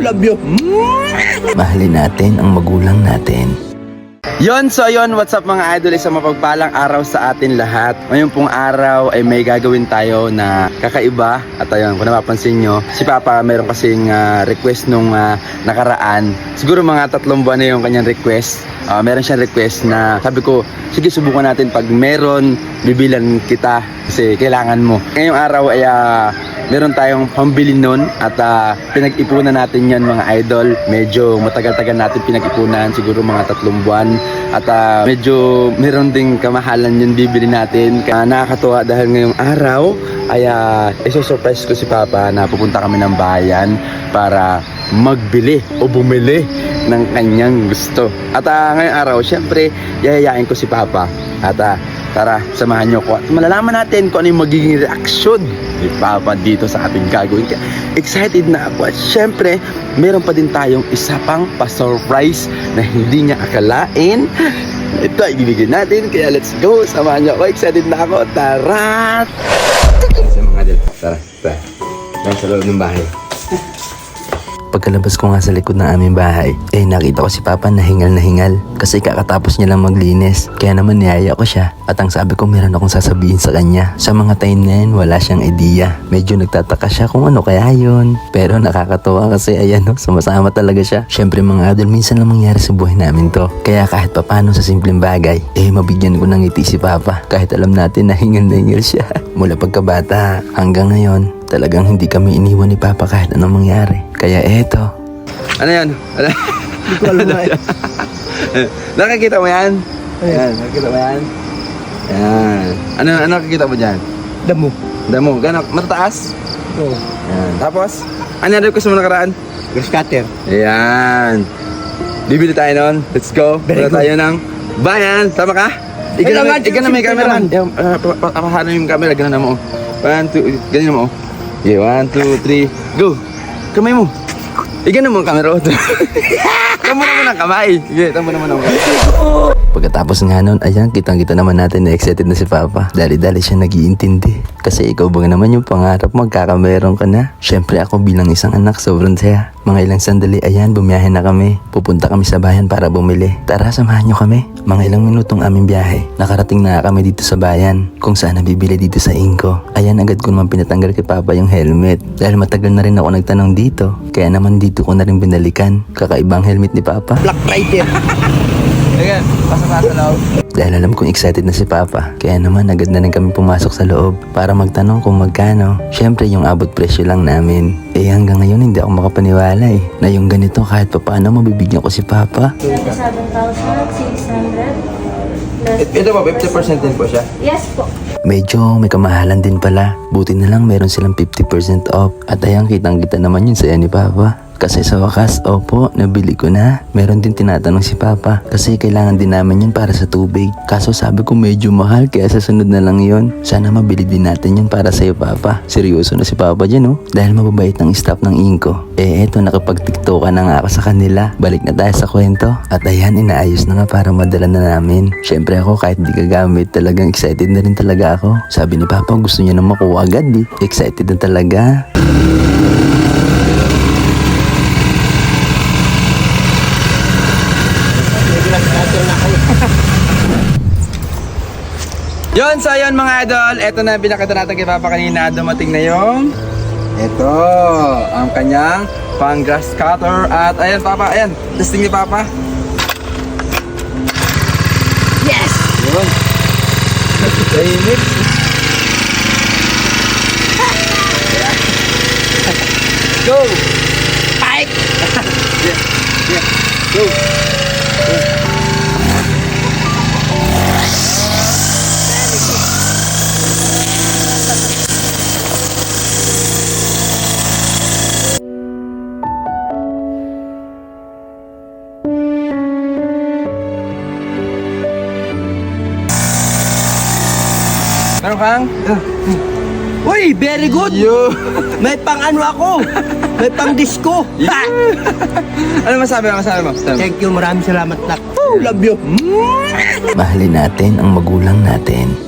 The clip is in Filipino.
love you. Mahalin natin ang magulang natin. Yon, so yon, what's up mga idol? Isang mapagpalang araw sa atin lahat. Ngayon pong araw ay may gagawin tayo na kakaiba. At ayun, kung napapansin nyo, si Papa meron kasing ah, request nung ah, nakaraan. Siguro mga tatlong buwan na yung kanyang request. Ah, meron siyang request na sabi ko, sige subukan natin pag meron, bibilan kita kasi kailangan mo. Ngayong araw ay ah, meron tayong pambili nun at ah, pinag-ipunan natin yan mga idol. Medyo matagal-tagal natin pinag-ipunan, siguro mga tatlong buwan. At ah, medyo meron ding kamahalan yun bibili natin. Kaya nakakatuwa dahil ngayong araw ay uh, isosurprise ko si Papa na pupunta kami ng bayan para magbili o bumili ng kanyang gusto. At ah, ngayong araw, syempre, yayayain ko si Papa. At ah, tara, samahan niyo ko. At malalaman natin kung ano yung magiging reaksyon ni Papa dito sa ating gagawin. Kaya excited na ako. At syempre, meron pa din tayong isa pang pa-surprise na hindi niya akalain. Ito ay ibibigay natin. Kaya let's go. Samahan niyo ako. Excited na ako. Tara! Sa mga dito. Tara, tara. Nasa loob ng bahay. Pagkalabas ko nga sa likod ng aming bahay, eh nakita ko si Papa na hingal na hingal kasi kakatapos niya lang maglinis. Kaya naman niyaya ko siya at ang sabi ko meron akong sasabihin sa kanya. Sa mga time na yun, wala siyang idea. Medyo nagtataka siya kung ano kaya yun. Pero nakakatawa kasi ayan no, sumasama talaga siya. Siyempre mga idol, minsan lang mangyari sa buhay namin to. Kaya kahit papano sa simpleng bagay, eh mabigyan ko ng ngiti si Papa. Kahit alam natin na hingal na hingal siya. Mula pagkabata hanggang ngayon, talagang hindi kami iniwan ni Papa kahit anong mangyari. Kaya eto, Ano yan? Ano? Hindi ko alam na eh. nakikita mo yan? Ayan, nakikita mo yan? Yan. Ano, ano nakikita mo dyan? Damo. Damo, gano'n, matataas? Oo. Yan. Tapos, ano yung request mo nakaraan? Grass cutter. Ayan. Bibili tayo nun. Let's go. Very good. tayo ng bayan. Tama ka? Ikaw na, ikaw na may camera. uh, pa- Papahanan yung camera. Ganun na mo. One, two, ganyan mo. Okay, one, two, three, go. Kamay mo. Ikaw na mo ang camera. Tamo naman ang kamay. Sige, tamo naman ang. Pagkatapos nga nun, ayan, kitang-kita naman natin na excited na si Papa. Dali-dali siya nagiintindi. Kasi ikaw ba naman yung pangarap magkakameron ka na? Siyempre ako bilang isang anak, sobrang saya. Mga ilang sandali, ayan, bumiyahe na kami. Pupunta kami sa bayan para bumili. Tara, samahan nyo kami. Mga ilang minutong aming biyahe. Nakarating na kami dito sa bayan. Kung saan nabibili dito sa Inko. Ayan, agad ko naman pinatanggal kay Papa yung helmet. Dahil matagal na rin ako nagtanong dito. Kaya naman dito ko na rin binalikan. Kakaibang helmet ni Papa. Black Rider. Sige, pasok-pasok loob. Dahil alam kong excited na si Papa, kaya naman agad na rin kami pumasok sa loob para magtanong kung magkano. Syempre yung abot presyo lang namin. Eh hanggang ngayon hindi ako makapaniwala eh, na yung ganito kahit pa paano mabibigyan ko si Papa. 27,600 plus Ito po, 50% din po siya. Yes po. Medyo may kamahalan din pala. Buti na lang meron silang 50% off. At ayang kitang kita naman yun saya ni Papa. Kasi sa wakas, opo, nabili ko na. Meron din tinatanong si Papa kasi kailangan din namin yun para sa tubig. Kaso sabi ko medyo mahal kaya sa sunod na lang yun. Sana mabili din natin yun para sa'yo Papa. Seryoso na si Papa dyan oh. Dahil mababait ng staff ng Inko. Eh eto nakapag-tiktokan na nga ako sa kanila. Balik na tayo sa kwento. At ayan, inaayos na nga para madala na namin. Syempre ako kahit di gagamit talagang excited na rin talaga ako. Sabi ni Papa gusto niya na makuha agad eh. Excited na talaga. Yon, so yun mga idol, eto na binakita natin kay Papa kanina, dumating na yung Ito, ang kanyang pang grass cutter at ayan Papa, ayan, testing ni Papa. Yes! Yun. Tahimik. Go! Pike! yeah, yeah, go! Meron kang? Uy, very good. Yo! May pang ano ako. May pang disco. Ha! ano masabi mo? Masabi mo? Masabi mo? Thank you, maraming salamat nak. Oh, love you. Mahalin natin ang magulang natin.